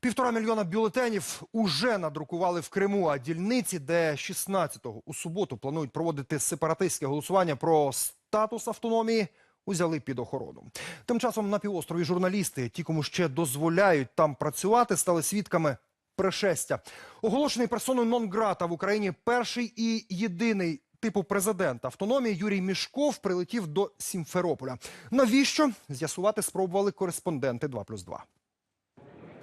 Півтора мільйона бюлетенів уже надрукували в Криму, а дільниці, де 16-го у суботу планують проводити сепаратистське голосування про статус автономії, узяли під охорону. Тим часом на півострові журналісти, ті, кому ще дозволяють там працювати, стали свідками пришестя. Оголошений персоною нон-грата в Україні перший і єдиний типу президент автономії Юрій Мішков прилетів до Сімферополя. Навіщо? З'ясувати спробували кореспонденти 2+,2.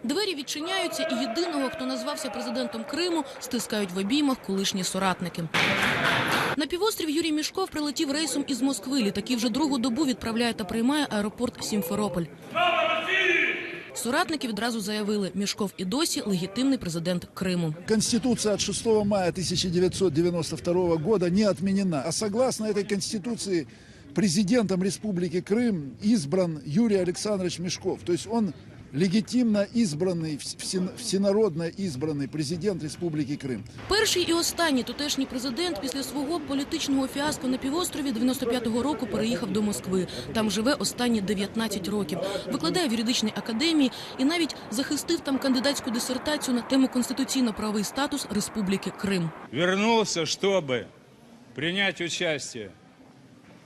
Двері відчиняються, і єдиного, хто назвався президентом Криму, стискають в обіймах колишні соратники. На півострів Юрій Мішков прилетів рейсом із Москви. Літаки вже другу добу відправляє та приймає аеропорт Сімферополь. Соратники відразу заявили, Мішков і досі легітимний президент Криму. Конституция от 6 мая 1992 года не отменена. А согласно этой конституции президентом Республики Крым избран Юрий Александрович Мешков. То есть он легитимно избранный, всен- всенародно избранный президент Республики Крым. Перший і останній тутешній президент після свого політичного фіаско на півострові 95-го року переїхав до Москви. Там живе останні 19 років. Викладає в юридичній академії і навіть захистив там кандидатську дисертацію на тему конституційно-правовий статус Республіки Крим. вернулся, чтобы принять участие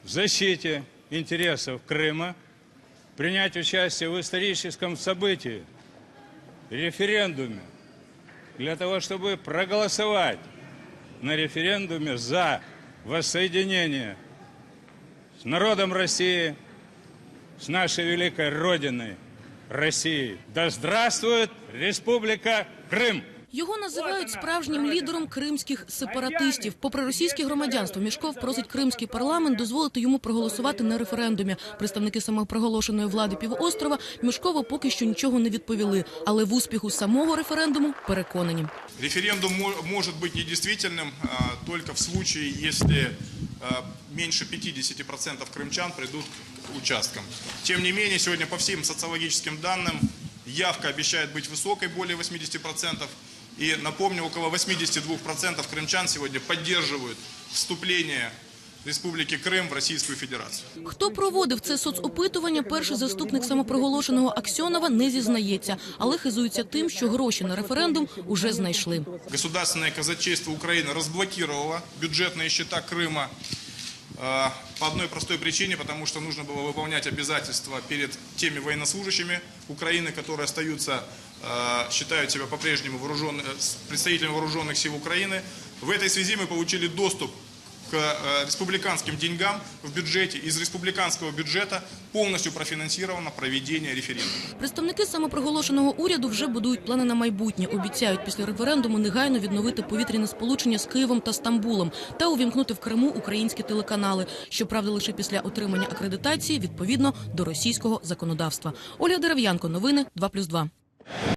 в защите интересов Крыма, Принять участие в историческом событии, референдуме, для того, чтобы проголосовать на референдуме за воссоединение с народом России, с нашей великой Родиной Россией. Да здравствует Республика Крым! Його називають справжнім лідером кримських сепаратистів. Попри російське громадянство, Мішков просить кримський парламент дозволити йому проголосувати на референдумі. Представники самопроголошеної влади півострова Мішкову поки що нічого не відповіли, але в успіху самого референдуму переконані. Референдум мо- может быть недействительным а, только в случае, если а, меньше 50% крымчан придут к участкам. Тем не менее, сегодня по всем социологическим данным явка обещает быть высокой, более 80%. И напомню, около 82% крымчан сегодня поддерживают вступление Республики Крым в Российскую Федерацию. Хто проводив це соцопитування, перший заступник самопроголошеного Аксьонова не зізнається, але хизується тим, що гроші на референдум уже знайшли. Государственное казачейство Украины разблокировало бюджетные счета Крыма э, по одной простой причине, потому что нужно было выполнять обязательства перед теми военнослужащими Украины, которые остаются, э, считают себя по-прежнему э, представителями вооруженных сил Украины. В этой связи мы получили доступ к э, республиканским деньгам в бюджете. Из республиканского бюджета полностью профинансировано проведение референдума. Представники самопроголошеного уряду вже будують плани на майбутнє. Обіцяють після референдуму негайно відновити повітряне сполучення з Києвом та Стамбулом та увімкнути в Криму українські телеканали. Щоправда, лише після отримання акредитації відповідно до російського законодавства. Ольга Дерев'янко, новини 2+,2.